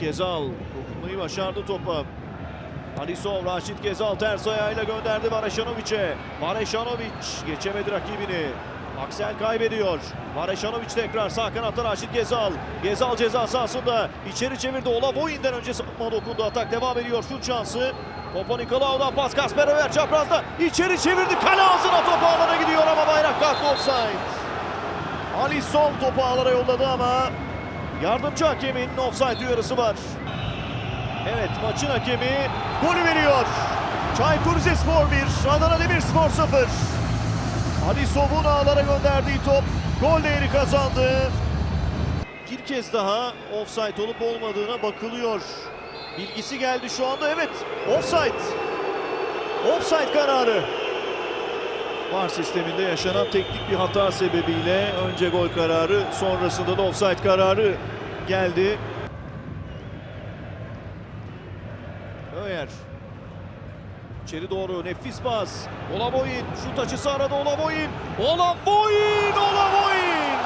Gezal dokunmayı başardı topa. Alisov, Raşit Gezal ters ayağıyla gönderdi Vareşanovic'e. Vareşanovic geçemedi rakibini. Aksel kaybediyor. Vareşanovic tekrar sağ kanatta Raşit Gezal. Gezal ceza sahasında içeri çevirdi. Olavoyin'den önce savunma dokundu. Atak devam ediyor. Şut şansı. Topa Nikolaou'dan pas Kasperover çaprazda. içeri çevirdi. Kale ağzına topu alana gidiyor ama bayrak kalktı offside. Alisson topu ağlara yolladı ama yardımcı hakemin offside uyarısı var. Evet maçın hakemi golü veriyor. Çaykur Rizespor 1, Adana Demirspor 0. Ali Sobun ağlara gönderdiği top gol değeri kazandı. Bir kez daha offside olup olmadığına bakılıyor. Bilgisi geldi şu anda. Evet offside. Offside kararı. VAR sisteminde yaşanan teknik bir hata sebebiyle önce gol kararı sonrasında da offside kararı geldi. Öyer. İçeri doğru nefis pas. Olavoyin şut açısı aradı Olavoyin. Olavoyin! Olavoyin!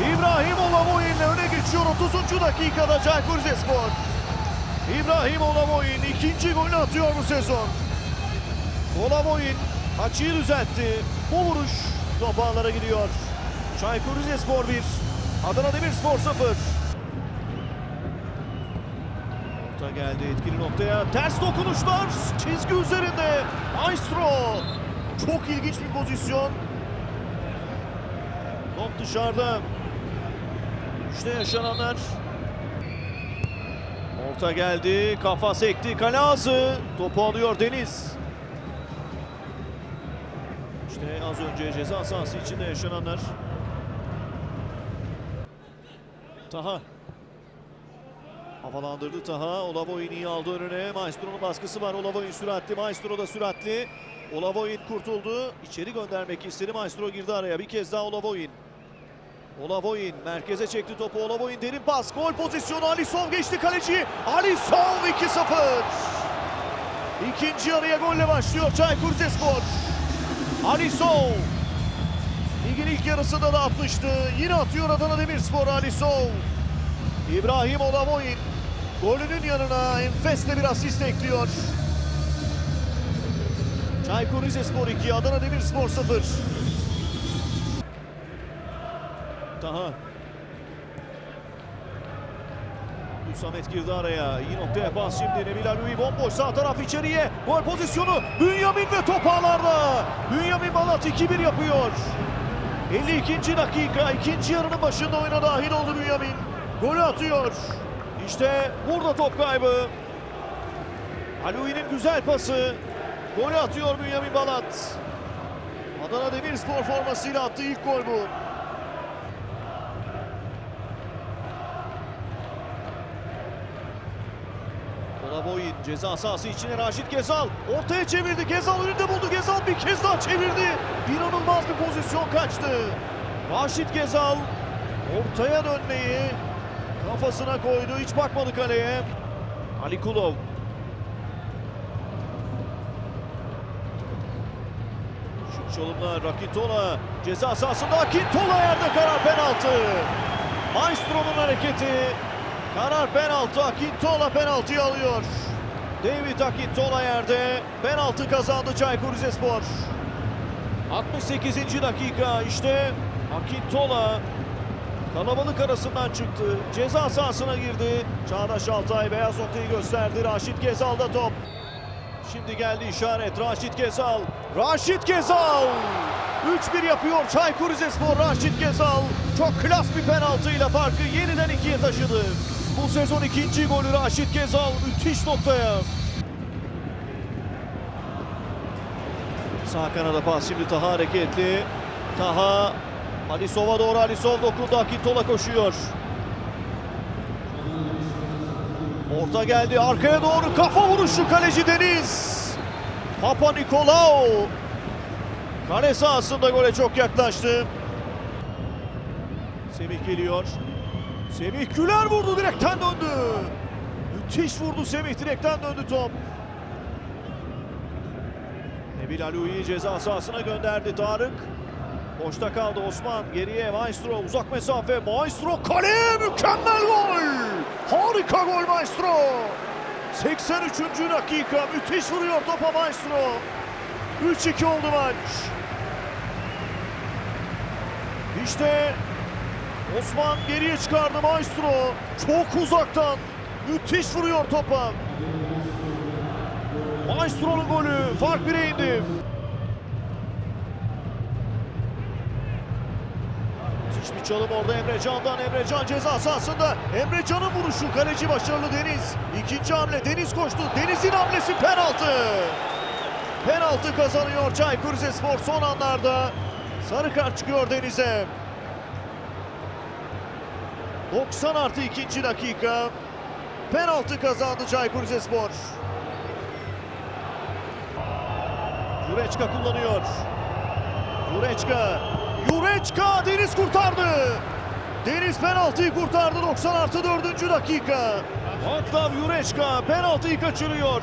İbrahim Olavoyin'le öne geçiyor 30. dakikada Çaykur Rizespor. İbrahim Olavoyin ikinci golünü atıyor bu sezon. Olavoyin açıyı düzeltti. Bu vuruş top ağlara gidiyor. Çaykur Rizespor 1, Adana Demirspor 0. Orta geldi etkili noktaya. Ters dokunuşlar çizgi üzerinde. Maestro. Çok ilginç bir pozisyon. Top dışarıda. İşte yaşananlar. Orta geldi. Kafa sekti. Kale ağzı. Topu alıyor Deniz. İşte az önce ceza sahası içinde yaşananlar. Taha. Havalandırdı Taha. Olavoyin iyi aldı önüne. Maestro'nun baskısı var. Olavoyin süratli. Maestro da süratli. Olavoyin kurtuldu. İçeri göndermek istedi. Maestro girdi araya. Bir kez daha Olavoyin. Olavoyin merkeze çekti topu. Olavoyin derin pas. Gol pozisyonu. Alisov geçti kaleci. Alisov 2-0. İkinci yarıya golle başlıyor Çaykur Rizespor. Alisov. Ligin ilk yarısında da atmıştı. Yine atıyor Adana Demirspor Alisov. İbrahim Olavoyin golünün yanına enfesle bir asist ekliyor. Çaykur Rizespor 2, Adana Demirspor 0. Daha. Samet girdi araya. İyi noktaya pas şimdi. Nebil Alui bomboş sağ taraf içeriye. Gol pozisyonu. Bünyamin ve top ağlarda. Bünyamin Balat 2-1 yapıyor. 52. dakika. ikinci yarının başında oyuna dahil oldu Bünyamin. Golü atıyor. İşte burada top kaybı. Alui'nin güzel pası. Golü atıyor Bünyamin Balat. Adana Demirspor formasıyla attığı ilk gol bu. Olavoyin ceza sahası içine Raşit Gezal. Ortaya çevirdi. Gezal önünde buldu. Gezal bir kez daha çevirdi. İnanılmaz bir pozisyon kaçtı. Raşit Gezal ortaya dönmeyi kafasına koydu. Hiç bakmadı kaleye. Ali Kulov. Şut çalımlar Rakintola. Ceza sahasında Akintola yerde karar penaltı. Maestro'nun hareketi. Karar penaltı. Akintola penaltıyı alıyor. David Akintola yerde. Penaltı kazandı Çaykur Rizespor. 68. dakika işte Akintola kalabalık arasından çıktı. Ceza sahasına girdi. Çağdaş Altay beyaz noktayı gösterdi. Raşit Gezal'da top. Şimdi geldi işaret. Raşit Gezal. Raşit Gezal. 3-1 yapıyor Çaykur Rizespor. Raşit Gezal çok klas bir penaltıyla farkı yeniden ikiye taşıdı. Bu sezon ikinci golü Raşit Gezal müthiş noktaya. Sağ kanada pas şimdi Taha hareketli. Taha Alisov'a doğru Alisov dokundu. Akintola koşuyor. Orta geldi arkaya doğru kafa vuruşu kaleci Deniz. Papa Nikolaou. Kale sahasında gole çok yaklaştı. Semih geliyor. Semih Güler vurdu direkten döndü. Müthiş vurdu Semih direkten döndü top. Nebil Alu'yu ceza sahasına gönderdi Tarık. Boşta kaldı Osman. Geriye Maestro uzak mesafe. Maestro kaleye mükemmel gol. Harika gol Maestro. 83. dakika müthiş vuruyor topa Maestro. 3-2 oldu maç. İşte Osman geriye çıkardı Maestro. Çok uzaktan müthiş vuruyor topa. Maestro'nun golü fark 1'e indi. Müthiş bir çalım orada Emre Can'dan. Emre Can ceza sahasında. Emre Can'ın vuruşu. Kaleci başarılı Deniz. İkinci hamle Deniz koştu. Deniz'in hamlesi penaltı. Penaltı kazanıyor Çaykur Rizespor son anlarda. Sarı kart çıkıyor Deniz'e. 90 artı ikinci dakika. Penaltı kazandı Çaykur Rizespor. Jureçka kullanıyor. Jureçka. Jureçka Deniz kurtardı. Deniz penaltıyı kurtardı 90 artı 4. dakika. Aktav Jureçka penaltıyı kaçırıyor.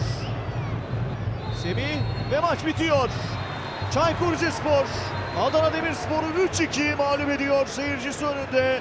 Semih ve maç bitiyor. Çaykur Rizespor Adana Demirspor'u 3-2 mağlup ediyor seyircisi önünde.